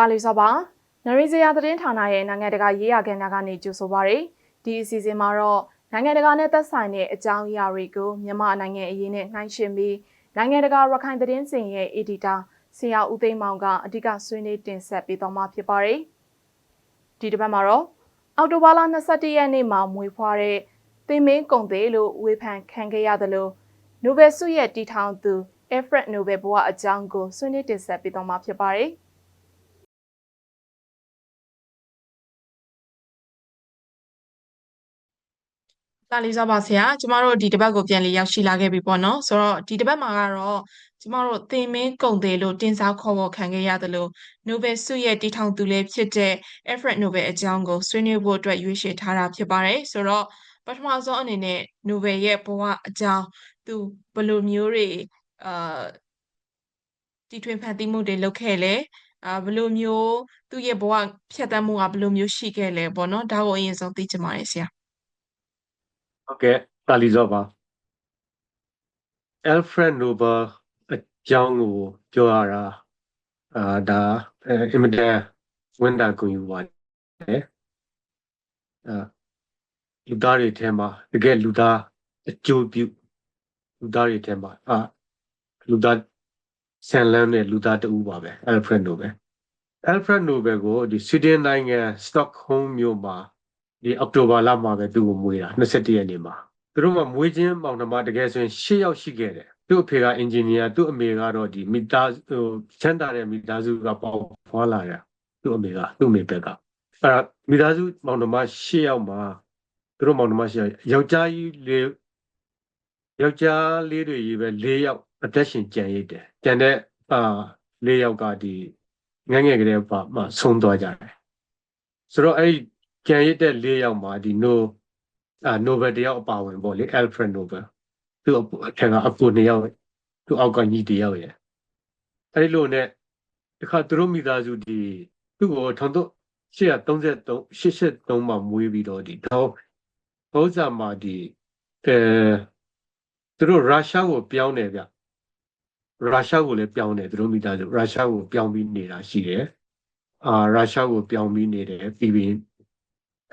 တာလီစောပါနရီဇယာသတင်းဌာနရဲ့နိုင်ငံတကာရေးရာကဏ္ဍကနေကြိုဆိုပါရယ်ဒီအစီအစဉ်မှာတော့နိုင်ငံတကာနဲ့သက်ဆိုင်တဲ့အကြောင်းအရာတွေကိုမြန်မာနိုင်ငံအရေးနဲ့နှိုင်းယှဉ်ပြီးနိုင်ငံတကာရခိုင်သတင်းစင်ရဲ့ editor ဆရာဦးသိန်းမောင်ကအဓိကဆွေးနွေးတင်ဆက်ပေးသွားမှာဖြစ်ပါတယ်ဒီတစ်ပတ်မှာတော့အောက်တိုဘာလ22ရက်နေ့မှာမွေးဖွားတဲ့သင်မင်းကုံသေးလို့ဝေဖန်ခံခဲ့ရသလိုနိုဘယ်ဆုရဲ့တီထောင်သူ Alfred Nobel ဘဝအကြောင်းကိုဆွေးနွေးတင်ဆက်ပေးသွားမှာဖြစ်ပါတယ်။ လာလေးစားပါဆရာကျမတို့ဒီတစ်ပတ်ကိုပြန်လေးရောက်ရှိလာခဲ့ပြီပေါ့နော်ဆိုတော့ဒီတစ်ပတ်မှာကတော့ကျမတို့သင်မင်းကုံသေးလို့တင်စားခေါ်ပေါ်ခံခဲ့ရတယ်လို့ Nobel ဆုရဲ့တည်ထောင်သူလည်းဖြစ်တဲ့ Alfred Nobel အကြောင်းကိုဆွေးနွေးဖို့အတွက်ရွေးချယ်ထားတာဖြစ်ပါတယ်ဆိုတော့ပထမဆုံးအနေနဲ့ Nobel ရဲ့ဘဝအကြောင်းသူဘယ်လိုမျိုးတွေအာတီထွင်ဖန်တီးမှုတွေလုပ်ခဲ့လဲအာဘယ်လိုမျိုးသူ့ရဲ့ဘဝဖြတ်သန်းမှုကဘယ်လိုမျိုးရှိခဲ့လဲပေါ့နော်ဒါကိုအရင်ဆုံးသိချင်ပါတယ်ဆရာ ဟုတ်ကဲ့တာလီဇော့ပါ Alfred Nobel အကြောင်းကိုပြောရတာအာဒါအဲအင်မတန်ဝန်တာကွန်ယူပါတယ်အာလူသားတွေထဲမှာတကယ်လူသားအကျိုးပြုလူသားတွေထဲမှာအာလူသားဆန်လန်းတဲ့လူသားတူပါပဲ Alfred Nobel Alfred Nobel ကိုဒီဆွီဒင်နိုင်ငံ Stockholm မြို့မှာ ဒီအောက်တိုဘာလမှာပဲသူ့ကိုမွေးတာ21ရက်နေ့မှာသူတို့မှမွေးခြင်းမောင်နှမတကယ်ဆိုရင်10ယောက်ရှိခဲ့တယ်သူ့အဖေကအင်ဂျင်နီယာသူ့အမေကတော့ဒီမိသားဟိုချမ်းသာတဲ့မိသားစုကပေါဖွာလာတာသူ့အမေကသူ့အမေဘက်ကအဲမိသားစုမောင်နှမ10ယောက်မှာသူတို့မောင်နှမ10ယောက်ယောက်ျားကြီးလေးယောက်ျားလေးတွေကြီးပဲ4ယောက်အသက်ရှင်ကြံရစ်တယ်ကြံတဲ့အာ4ယောက်ကဒီငယ်ငယ်ကလေးပါမှဆုံးသွားကြတယ်ဆိုတော့အဲ့ဒီ ကြံရစ်တဲ့၄ယောက်မှာဒီ no အာနိုဘယ်တယောက်အပါဝင်ပေါ့လေ Alfred Nobel သူ့အထက်ကအပူနှစ်ယောက်သူ့အောက်ကညီတယောက်ရယ်အဲ့ဒီလိုနဲ့တခါသူတို့မိသားစုဒီသူ့ကိုထောင်တော့833 83မှာမွေးပြီးတော့ဒီတော့ဘုဇာမှာဒီအဲသူတို့ရုရှားကိုပြောင်းတယ်ဗျရုရှားကိုလည်းပြောင်းတယ်သူတို့မိသားစုရုရှားကိုပြောင်းပြီးနေတာရှိတယ်အာရုရှားကိုပြောင်းပြီးနေတယ်ပြီးပြီး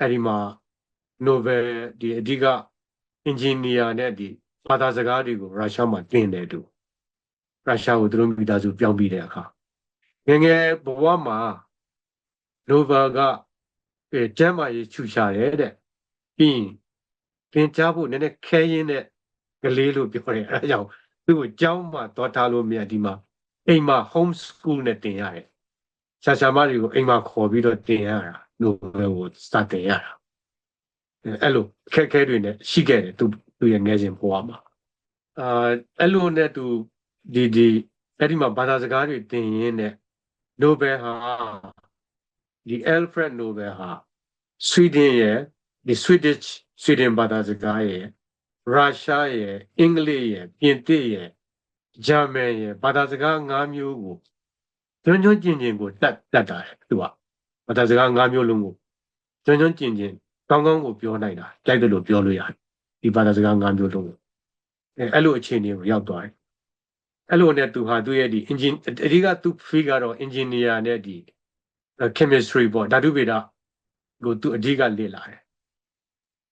အဲ့ဒီမှာ Nobel ဒီအဓိကအင်ဂျင်နီယာနဲ့ဒီဘာသာစကားတွေကိုရုရှားမှာတင်တယ်သူရုရှားကိုသူတို့မိသားစုပြောင်းပြီးတဲ့အခါငယ်ငယ်ဘဝမှာ Nobel ကအဲကျမ်းမာရေးချူရှာတယ်တဲ့ပြီးရင်သင်ကြားဖို့နည်းနည်းခဲရင်းတဲ့ကလေးလို့ပြောတယ်အဲဒါကြောင့်သူ့ကိုကျောင်းမှာသွားထားလို့မရဒီမှာအိမ်မှာ home school နဲ့တင်ရတယ်ရှာရှာမတွေကိုအိမ်မှာခေါ်ပြီးတော့တင်ရတာ Nobel ကိုစတင်ရတာအဲ့လိုအခက်အခဲတွေနဲ့ရှိခဲ့တယ်သူသူရဲ့ငယ်စဉ်ဘဝမှာအာအဲ့လိုနဲ့သူဒီဒီအဲ့ဒီမှာဘာသာစကားတွေသင်ရင်းနဲ့ Nobel ဟာဒီ Alfred Nobel ဟာ Sweden ရဲ့ဒီ Swedish Sweden ဘာသာစကားရဲ့ရုရှားရဲ့အင်္ဂလိပ်ရဲ့ပြင်သစ်ရဲ့ဂျာမန်ရဲ့ဘာသာစကား၅မျိုးကိုကျွမ်းကျွမ်းကျင်ကျင်ကိုတတ်တတ်တာသူက ဘာသာစကား၅မျိုးလုံးကိုကျွမ်းကျွမ်းကျင်ကျင်ကောင်းကောင်းကိုပြောနိုင်တာကြိုက်တယ်လို့ပြောလို့ရတယ်ဒီဘာသာစကား၅မျိုးလုံးကိုအဲအဲ့လိုအခြေအနေကိုရောက်သွားတယ်အဲ့လိုနဲ့သူဟာသူ့ရဲ့ဒီ engine အဓိကသူ fee ကတော့ engineer နဲ့ဒီ chemistry ပေါ့ဓာတုဗေဒကိုသူအဓိကလေ့လာတယ်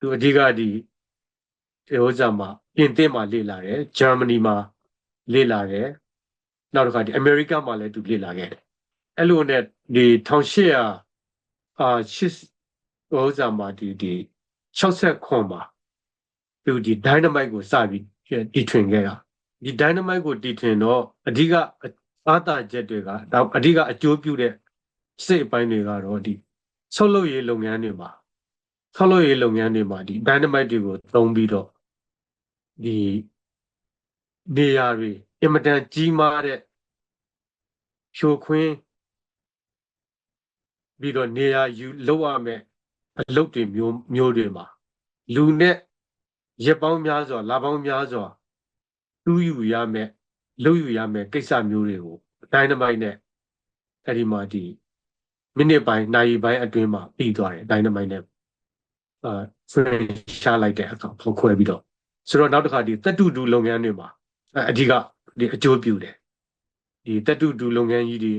သူအဓိကဒီဟိုဇာမှာပြင်သစ်မှာလေ့လာတယ်ဂျာမနီမှာလေ့လာတယ်နောက်တစ်ခါဒီအမေရိကမှာလည်းသူလေ့လာခဲ့တယ်အဲ့လိုနဲ့ဒီ1800 အာဟိုဇာမှာဒီဒီ60ခွန်မှာသူဒီ dynamite ကိုစပြီးတီထွင်ခဲ့တာဒီ dynamite ကိုတီထွင်တော့အဓိကအာသာချက်တွေကဒါအဓိကအကျိုးပြုတဲ့စိတ်အပိုင်းတွေကတော့ဒီဆောက်လုပ်ရေးလုပ်ငန်းတွေမှာဆောက်လုပ်ရေးလုပ်ငန်းတွေမှာဒီ dynamite တွေကိုသုံးပြီးတော့ဒီနေရာတွေအင်မတန်ကြီးမားတဲ့ဖြိုခွင်း ပြီးတော့နေရာယူလောက်ရမယ်အလုပ်တွေမျိုးမျိုးတွေမှာလူနဲ့ရက်ပေါင်းများစွာလပေါင်းများစွာတူးယူရမယ်လုပ်ယူရမယ်ကိစ္စမျိုးတွေကိုဒိုင်းနမိုက်နဲ့အဲ့ဒီမှာဒီမိနစ်ပိုင်းနာရီပိုင်းအတွင်းမှာပြီးသွားတယ်ဒိုင်းနမိုက်နဲ့အာဆွဲရှားလိုက်တဲ့အခါဖောက်ခွဲပြီးတော့ဆိုတော့နောက်တစ်ခါဒီတက်တူတူလုပ်ငန်းတွေမှာအဓိကဒီအကျိုးပြုတယ်ဒီတက်တူတူလုပ်ငန်းကြီးတွေ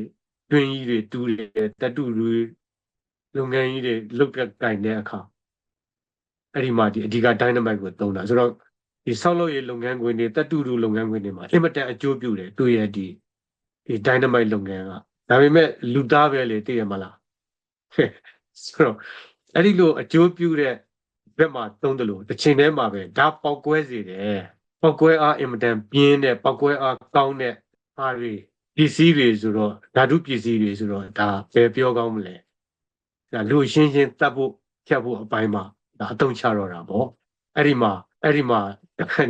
တွင်းကြီးတွေတူးတယ်တတူတွေလုပ်ငန်းကြီးတွေလုပ်တဲ့ကင်တဲ့အခါအဲ့ဒီမှာဒီအဓိက dynamite ကိုသုံးတာဆိုတော့ဒီဆောက်လုပ်ရေးလုပ်ငန်းခွင်တွေတတူတူလုပ်ငန်းခွင်တွေမှာအင်မတန်အကျိုးပြုတယ်သူ့ရဲ့ဒီဒီ dynamite လုပ်ငန်းကဒါပေမဲ့လူသားပဲလေသိရမလားဆိုတော့အဲ့ဒီလိုအကျိုးပြုတဲ့ဘက်မှာသုံးတယ်လို့တစ်ချိန်တည်းမှာပဲဒါပေါက်ကွဲစေတယ်ပေါက်ကွဲအားအင်မတန်ပြင်းတဲ့ပေါက်ကွဲအားကောင်းတဲ့အားတွေ ပစ္စည်းတွေဆိုတော့ဓာတုပစ္စည်းတွေဆိုတော့ဒါပဲပြောကောင်းမလဲဒါလူရှင်းရှင်းတတ်ဖို့ဖြတ်ဖို့အပိုင်းမှာဒါအသုံးချတော့တာပေါ့အဲ့ဒီမှာအဲ့ဒီမှာ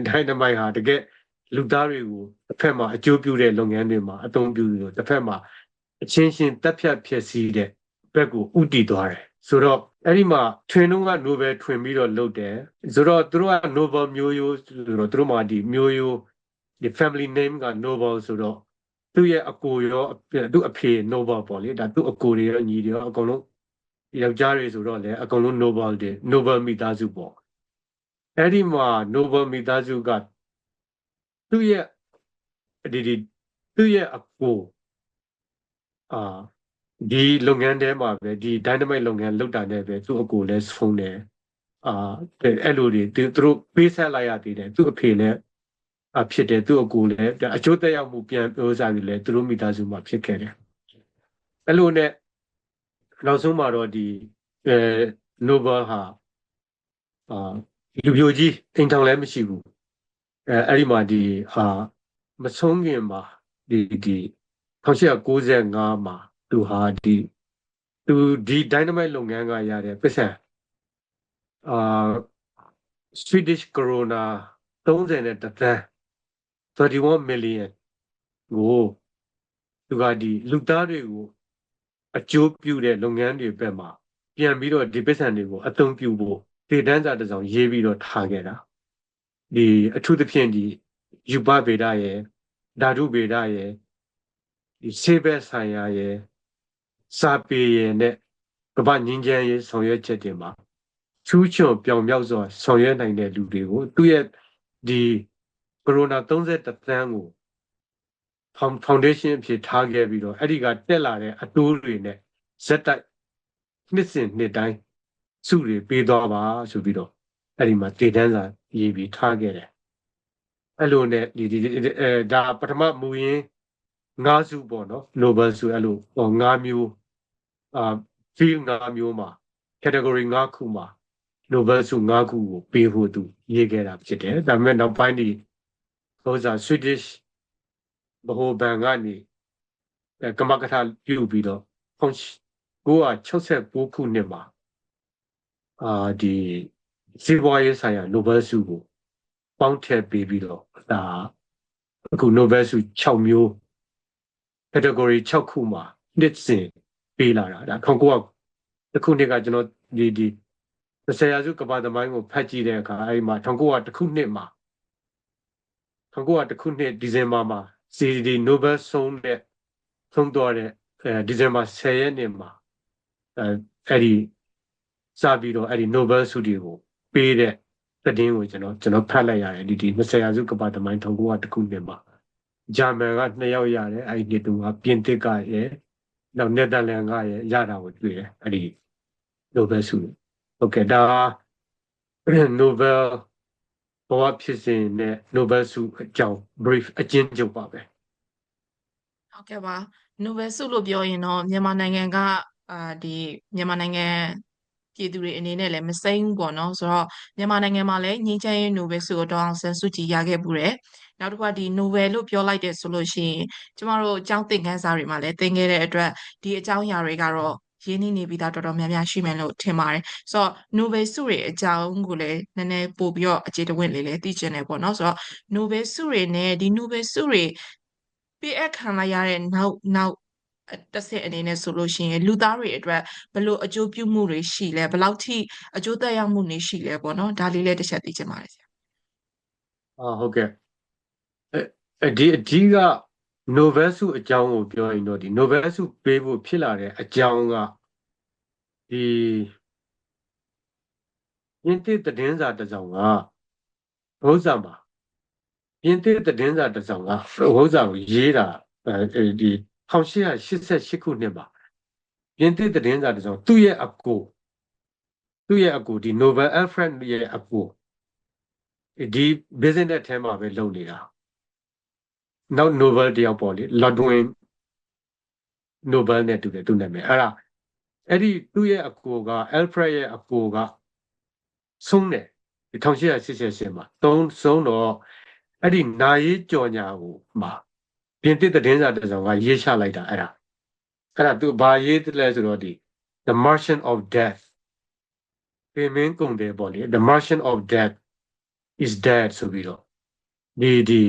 ဒိုင်နမိုက်ဟာတကယ်လူသားတွေကိုတစ်ဖက်မှာအကျိုးပြုတဲ့လုပ်ငန်းတွေမှာအသုံးပြုလို့တစ်ဖက်မှာအချင်းချင်းတက်ဖြတ်ဖြစ်စီတဲ့ဘက်ကိုဥတည်သွားတယ်ဆိုတော့အဲ့ဒီမှာထွင်တော့က Nobel ထွင်ပြီးတော့လုပ်တယ်ဆိုတော့သူတို့က Nobel မျိုးရိုးဆိုတော့သူတို့မှာဒီမျိုးရိုးဒီ family name က Nobel ဆိုတော့ သူ့ရဲ့အကိုရောသူ့အဖေ Nobel ပေါ့လေဒါသူ့အကိုတွေရောညီတွေရောအကုန်လုံးယောက်ျားတွေဆိုတော့လေအကုန်လုံး Nobel တွေ Nobel မိသားစုပေါ့အဲ့ဒီမှာ Nobel မိသားစုကသူ့ရဲ့ဒီဒီသူ့ရဲ့အကိုအာဒီလုပ်ငန်းထဲမှာပဲဒီ dynamite လုပ်ငန်းလုပ်တာနဲ့ပဲသူ့အကိုလည်းဆုံးတယ်အာအဲ့လိုတွေသူတို့ပေးဆက်လိုက်ရသေးတယ်သူ့အဖေလည်းအ ဖြစ်တယ်သူ့အကိုလည်းအကျိုးသက်ရောက်မှုပြန်ပြောစားပြီးလဲသူတို့မိသားစုမှာဖြစ်ခဲ့တယ်အဲ့လိုနဲ့နောက်ဆုံးမှာတော့ဒီအဲ Nobel ဟာအာလူပြိုကြီးအိမ်ထောင်လည်းမရှိဘူးအဲအဲ့ဒီမှာဒီဟာမဆုံးခင်မှာဒီဒီ1895မှာသူဟာဒီသူဒီ dynamite လုပ်ငန်းကရတဲ့ပတ်စံအာ Swedish krona 30နဲ့တသန်း 31 million ကိုသူကဒီလူသားတွေကိုအကျိုးပြုတဲ့လုပ်ငန်းတွေဘက်မှာပြန်ပြီးတော့ဒီပတ်စံတွေကိုအသုံးပြုဖို့ဒေတန်းစာတစ်စောင်ရေးပြီးတော့ထားခဲ့တာဒီအထူးသဖြင့်ဒီယူပဗေဒရဲ့ဓာတုဗေဒရဲ့ဒီဆေးဘက်ဆိုင်ရာရဲ့စာပေရဲ့နဲ့ကမ္ဘာငင်းချမ်းရေးဆောင်ရွက်ချက်တွေမှာချူးချွန်ပြောင်မြောက်စွာဆောင်ရွက်နိုင်တဲ့လူတွေကိုသူ့ရဲ့ဒီ ကိုရိုနာ31တန်းကိုဖောင်ဒေးရှင်းအဖြစ်ထားခဲ့ပြီးတော့အဲ့ဒီကတက်လာတဲ့အတိုးတွေနဲ့ဇက်တိုက်နှစ်စဉ်နှစ်တိုင်းစုတွေပေးသွားပါဆိုပြီးတော့အဲ့ဒီမှာတည်တန်းစာရေးပြီးထားခဲ့တယ်အဲ့လိုနဲ့ဒီဒီအဲဒါပထမမူရင်းငါးစုပေါ့နော် Nobel ဆိုအဲ့လိုဟောငါးမျိုးအာ field ငါးမျိုးမှာ category ငါးခုမှာ Nobel စုငါးခုကိုပေးဖို့သူရေးခဲ့တာဖြစ်တယ်ဒါပေမဲ့နောက်ပိုင်းဒီ ဟိုစား Swedish ဘဟိုဘန်ကနေကမကထာပြုပြီးတော့1969ခုနှစ်မှာအာဒီစီးပွားရေးဆိုင်ရာ Nobel ဆုကိုပေါင်းထည့်ပေးပြီးတော့ဒါအခု Nobel ဆု6မျိုး category 6ခုမှာနှစ်စဉ်ပေးလာတာဒါ1900တခုနှစ်ကကျွန်တော်ဒီဒီ30ရာစုကမ္ဘာသမိုင်းကိုဖတ်ကြည့်တဲ့အခါအဲဒီမှာ1900တခုနှစ်မှာ 1900တခုနှစ်ဒီဇင်ဘာမှာ CDD Nobel ဆုံးတဲ့ဆုံးသွားတဲ့အဲဒီဇင်ဘာ10ရက်နေ့မှာအဲအဲ့ဒီစပြီးတော့အဲ့ဒီ Nobel ဆုတွေကိုပေးတဲ့သတင်းကိုကျွန်တော်ကျွန်တော်ဖတ်လိုက်ရတယ်ဒီဒီ20ရာစုကမ္ဘာသမိုင်း1900တခုနှစ်မှာဂျာမန်က2ယောက်ရတယ်အဲ့ဒီတူကပြင်သစ်ကရဲ့နောက်နယ်သာလန်ကရဲ့ရတာကိုတွေ့တယ်အဲ့ဒီ Nobel ဆုဟုတ်ကဲ့ဒါ Nobel ဘောဖြစ်စဉ်နဲ့ Nobel ဆုအကြောင်း brief အကျဉ်းချုပ်ပါပဲဟုတ်ကဲ့ပါနိုဘယ်ဆုလို့ပြောရင်တော့မြန်မာနိုင်ငံကအာဒီမြန်မာနိုင်ငံပြည်သူတွေအနေနဲ့လည်းမစိမ့်ဘူးပေါ့နော်ဆိုတော့မြန်မာနိုင်ငံမှာလည်းငြိမ်းချမ်းရေးနိုဘယ်ဆုကိုဒေါအောင်ဆန်းစုကြည်ရခဲ့ပူတယ်နောက်တစ်ခါဒီနိုဘယ်လို့ပြောလိုက်တယ်ဆိုလို့ရှိရင်ကျမတို့အကြောင်းသင်ခန်းစာတွေမှာလည်းသင်ခဲ့တဲ့အတွက်ဒီအကြောင်းအရာတွေကတော့ ရင်းနှီးနေပြီးသားတော်တော်များများရှိမယ်လို့ထင်ပါတယ်ဆိုတော့နိုဘယ်ဆုတွေအကြောင်းကိုလည်းနည်းနည်းပို့ပြီးတော့အခြေတဝင့်လေးလည်းသိချင်တယ်ပေါ့နော်ဆိုတော့နိုဘယ်ဆုတွေနဲ့ဒီနိုဘယ်ဆုတွေပြည့်အပ်ခံလိုက်ရတဲ့နောက်နောက်တစ်ဆင့်အနေနဲ့ဆိုလို့ရှိရင်လူသားတွေအတွက်ဘယ်လိုအကျိုးပြုမှုတွေရှိလဲဘယ်လောက်ထိအကျိုးသက်ရောက်မှုတွေရှိလဲပေါ့နော်ဒါလေးလည်းတစ်ချက်သိချင်ပါတယ်ဆရာအာဟုတ်ကဲ့အဲဒီအကြီး က Nobel ဆုအကြောင်းကိုပြောရင်တော့ဒီ Nobel ဆုပေးဖို့ဖြစ်လာတဲ့အကြောင်းကဒီပြင်သစ်သတင်းစာတစ်စောင်ကဘုဇာမှာပြင်သစ်သတင်းစာတစ်စောင်ကဘုဇာကိုရေးတာအဲဒီ1888ခုနှစ်မှာပြင်သစ်သတင်းစာတစ်စောင်သူ့ရဲ့အကိုသူ့ရဲ့အကိုဒီ Nobel Alfred ရဲ့အကိုဒီ business ထဲမှာပဲလုပ်နေတာ နောက် Nobel တယောက်ပေါ့လေ Ludwig Nobel နဲ့တူတယ်သူနာမည်အဲ့ဒါအဲ့ဒီသူ့ရဲ့အကိုက Alfred ရဲ့အကိုကဆုံးတယ်1888မှာသုံးဆုံးတော့အဲ့ဒီနာရေးကြော်ညာကိုမှာပြင်သစ်သတင်းစာတစ်စောင်ကရေးချလိုက်တာအဲ့ဒါအဲ့ဒါသူဘာရေးတယ်လဲဆိုတော့ဒီ The Merchant of Death ပြင်မင်းကုန်တယ်ပေါ့လေ The Merchant of Death is dead ဆိုပြီးတော့ဒီဒီ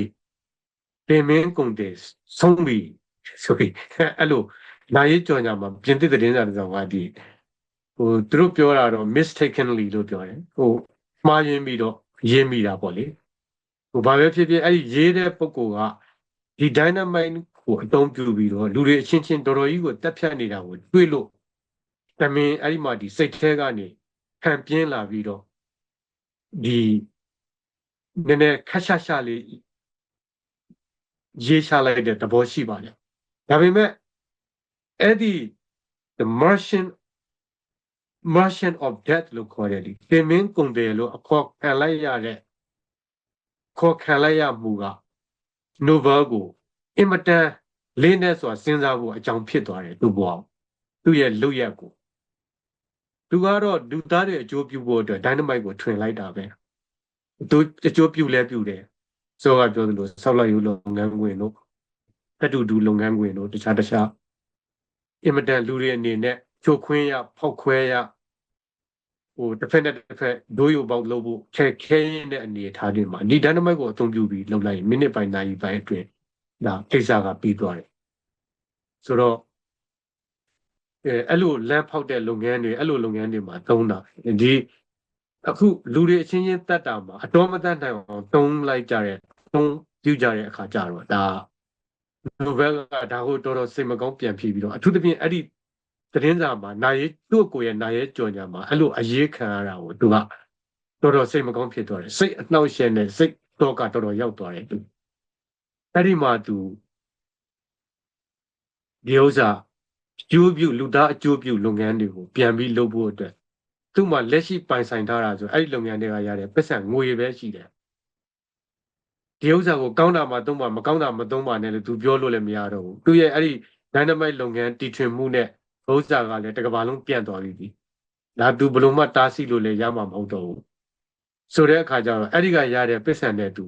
ပြင်မင်းကုန်တယ်ဆုံးပြီဆိုပြီးအဲ့လိုနာရေးကြော်ညာမှာပြင်သစ်သတင်းစာတစ်စောင်ကဒီဟိုသူတို့ပြောတာတော့ mistakenly လို့ပြောတယ်ဟိုမှားယွင်းပြီးတော့ရေးမိတာပေါ့လေဟိုဘာပဲဖြစ်ဖြစ်အဲ့ဒီရေးတဲ့ပုံကဒီ dynamite ကိုအသုံးပြုပြီးတော့လူတွေအချင်းချင်းတော်တော်ကြီးကိုတက်ဖြတ်နေတာကိုတွေ့လို့တမင်အဲ့ဒီမှာဒီစိတ်ထဲကနေခံပြင်းလာပြီးတော့ဒီနည်းနည်းခက်ရှာရှာလေး ရေးချလိုက်တဲ့သဘောရှိပါတယ်ဒါပေမဲ့အဲ့ဒီ the merchant merchant of death လို့ခေါ်တယ်ဒီတင်မင်းကုန်တယ်လို့အခေါ်ခံလိုက်ရတဲ့ခေါ်ခံလိုက်ရမှုက novel ကိုအင်မတန်လေးနဲ့ဆိုတာစဉ်းစားဖို့အကြောင်းဖြစ်သွားတယ်သူ့ဘဝသူ့ရဲ့လုပ်ရက်ကိုသူကတော့လူသားတွေအကျိုးပြုဖို့အတွက် dynamite ကိုထွင်လိုက်တာပဲသူအကျိုးပြုလဲပြုတယ် ဆိုတော့ပြောသလိုဆောက်လိုက်ယူလုပ်ငန်းခွင်တို့အတူတူလုပ်ငန်းခွင်တို့တခြားတခြားအင်မတန်လူတွေအနေနဲ့ဖြိုခွင်းရဖောက်ခွဲရဟိုတစ်ဖက်နဲ့တစ်ဖက်ဒိုးရုပ်ပေါက်လုပ်ဖို့ခဲခဲရင်းတဲ့အနေအထားတွေမှာဒီ dynamite ကိုအသုံးပြုပြီးလုပ်လိုက်ရင်မိနစ်ပိုင်းနာရီပိုင်းအတွင်းဒါကိစ္စကပြီးသွားတယ်ဆိုတော့အဲအဲ့လိုလမ်းဖောက်တဲ့လုပ်ငန်းတွေအဲ့လိုလုပ်ငန်းတွေမှာသုံးတာဒီ အခုလူတွေအချင်းချင်းတတ်တာမှာအတော်မတတ်နိုင်အောင်သုံးလိုက်ကြတဲ့သုံးပြုကြတဲ့အခါကြတော့ဒါနိုဘယ်ကဒါကိုတော်တော်စိတ်မကောင်းပြန်ဖြစ်ပြီးတော့အထူးသဖြင့်အဲ့ဒီသတင်းစာမှာနာရီသူ့ကိုယ်ရဲ့နာရီကြော်ညာမှာအဲ့လိုအရေးခံရတာကိုသူကတော်တော်စိတ်မကောင်းဖြစ်သွားတယ်စိတ်အနှောက်အယှက်နဲ့စိတ်တော့ကတော်တော်ရောက်သွားတယ်သူအဲ့ဒီမှာသူဒီဥစ္စာအကျိုးပြုလူသားအကျိုးပြုလုပ်ငန်းတွေကိုပြန်ပြီးလုပ်ဖို့အတွက် သူ့မှာလက်ရှိပိုင်ဆိုင်ထားတာဆိုအဲ့ဒီလုပ်ငန်းတွေကရတဲ့ပတ်စံငွေပဲရှိတယ်ဒီဥစ္စာကိုကောင်းတာမှသုံးပါမကောင်းတာမသုံးပါနဲ့လို့သူပြောလို့လည်းမရတော့ဘူးသူရဲ့အဲ့ဒီ dynamite လုပ်ငန်းတီထွင်မှုနဲ့ဥစ္စာကလည်းတစ်ကမ္ဘာလုံးပြန့်သွားပြီဒီဒါသူဘလို့မှတားဆီးလို့လည်းရမှာမဟုတ်တော့ဘူးဆိုတဲ့အခါကျတော့အဲ့ဒီကရတဲ့ပတ်စံနဲ့သူ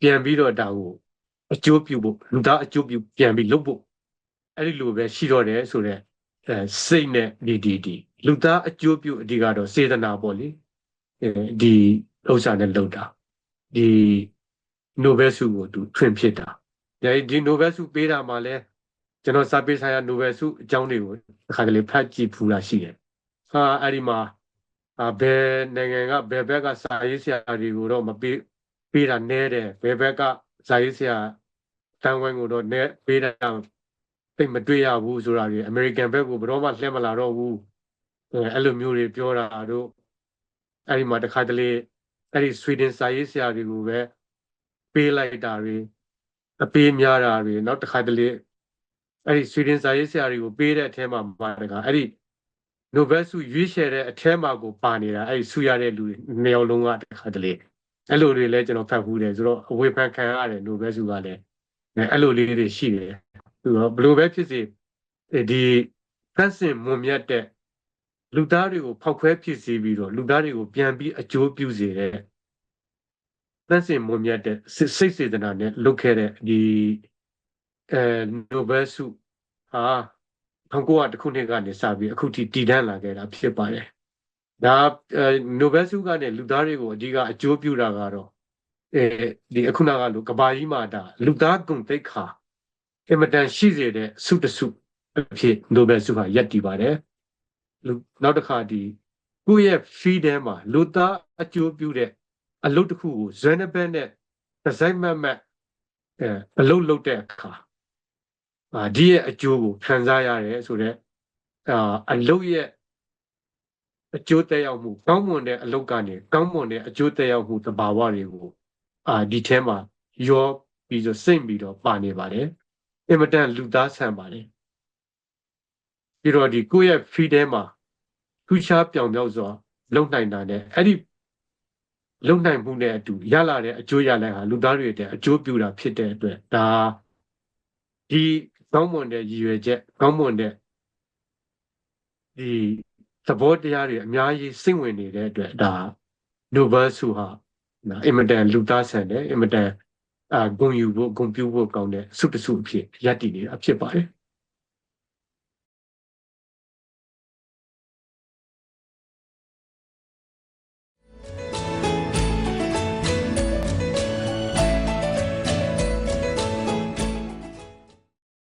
ပြန်ပြီးတော့ဒါကိုအကျိုးပြုဖို့လူသားအကျိုးပြုပြန်ပြီးလုပ်ဖို့အဲ့ဒီလိုပဲရှိတော့တယ်ဆိုတော့အဲ စိတ်နဲ့ဒီဒီဒီလူသားအကျိုးပြုအဓိကတော့စေတနာပေါ့လေအဲဒီဥစ္စာနဲ့လုပ်တာဒီနိုဘယ်ဆုကိုသူထွင်ဖြစ်တာဒီနိုဘယ်ဆုပေးတာမှလည်းကျွန်တော်စာပေဆိုင်ရာနိုဘယ်ဆုအကြောင်းတွေကိုတစ်ခါတလေဖတ်ကြည့်ဖူးတာရှိတယ်ဟာအဲ့ဒီမှာအာဘယ်နိုင်ငံကဘယ်ဘက်ကစာရေးဆရာတွေကိုတော့မပေးပေးတာနဲတယ်ဘယ်ဘက်ကစာရေးဆရာတန်ဝိုင်းကိုတော့နဲပေးတာ သိမတွေ့ရဘူးဆိုတာတွေအမေရိကန်ဘက်ကိုဘယ်တော့မှလှည့်မလာတော့ဘူးအဲအဲ့လိုမျိုးတွေပြောတာတို့အဲ့ဒီမှာတစ်ခါတလေအဲ့ဒီဆွီဒင်စာရေးဆရာတွေကိုပဲပေးလိုက်တာတွေအပေးများတာတွေနောက်တစ်ခါတလေအဲ့ဒီဆွီဒင်စာရေးဆရာတွေကိုပေးတဲ့အထဲမှာပါတကအဲ့ဒီနိုဘယ်ဆုရွေးချယ်တဲ့အထဲမှာကိုပါနေတာအဲ့ဒီဆုရတဲ့လူတွေနှစ်ယောက်လုံးကတစ်ခါတလေအဲ့လိုတွေလည်းကျွန်တော်ဖတ်ဖူးတယ်ဆိုတော့အဝေဖန်ခံရတယ်နိုဘယ်ဆုကလည်းအဲ့လိုလေးတွေရှိတယ် သူတော့ဘလို့ပဲဖြစ်စေဒီဖတ်စင်မွန်မြတ်တဲ့လူသားတွေကိုဖောက်ခွဲဖြစ်စေပြီးတော့လူသားတွေကိုပြန်ပြီးအကျိုးပြုစေတဲ့ဖတ်စင်မွန်မြတ်တဲ့စိတ်စေတနာနဲ့လုပ်ခဲ့တဲ့ဒီအဲနိုဘယ်ဆုဟာ1900တခုနှစ်ကနေစပြီးအခုထိတည်တံ့လာခဲ့တာဖြစ်ပါတယ်ဒါနိုဘယ်ဆုကနေလူသားတွေကိုအဓိကအကျိုးပြုတာကတော့အဲဒီအခုနကလိုကဘာကြီးမှာဒါလူသားဂုဏ်သိက္ခာ အင်မတန်ရှိစေတဲ့ဆုတဆုအဖြစ်နိုဘယ်ဆုဟာရပ်တည်ပါတယ်လူနောက်တစ်ခါဒီကိုယ့်ရဲ့ freedom မှာလူသားအကျိုးပြုတဲ့အလုပ်တစ်ခုကိုဇွဲနှဘက်နဲ့ဒီဇိုင်းမတ်မတ်အဲအလုပ်လုပ်တဲ့အခါအာဒီရဲ့အကျိုးကိုခံစားရတယ်ဆိုတော့အာအလုပ်ရဲ့အကျိုးသက်ရောက်မှုကောင်းမွန်တဲ့အလုပ်ကနေကောင်းမွန်တဲ့အကျိုးသက်ရောက်မှုသဘာဝတွေကိုအာဒီထဲမှာရောပြီးဆိုစိတ်ပြီးတော့ပါနေပါတယ် အင်မတန်လူသားဆန်ပါတယ်ပြီးတော့ဒီကိုယ့်ရဲ့ freedom မှာထူးခြားပြောင်ပြောက်စွာလုံနိုင်တာနဲ့အဲ့ဒီလုံနိုင်မှုနဲ့အတူရလာတဲ့အကျိုးရလဒ်ဟာလူသားတွေတဲ့အကျိုးပြုတာဖြစ်တဲ့အတွက်ဒါဒီကောင်းမွန်တဲ့ရည်ရွယ်ချက်ကောင်းမွန်တဲ့ဒီသဘောတရားတွေအများကြီးစိတ်ဝင်နေတဲ့အတွက်ဒါ Nobel ဆုဟာနော်အင်မတန်လူသားဆန်တယ်အင်မတန် အာဂုဏ်ယူဖို့ဂုဏ်ပြုဖို့ကောင်းတဲ့ဆုတစ်ဆုအဖြစ်ရည်တည်နေတာဖြစ်ပါတယ်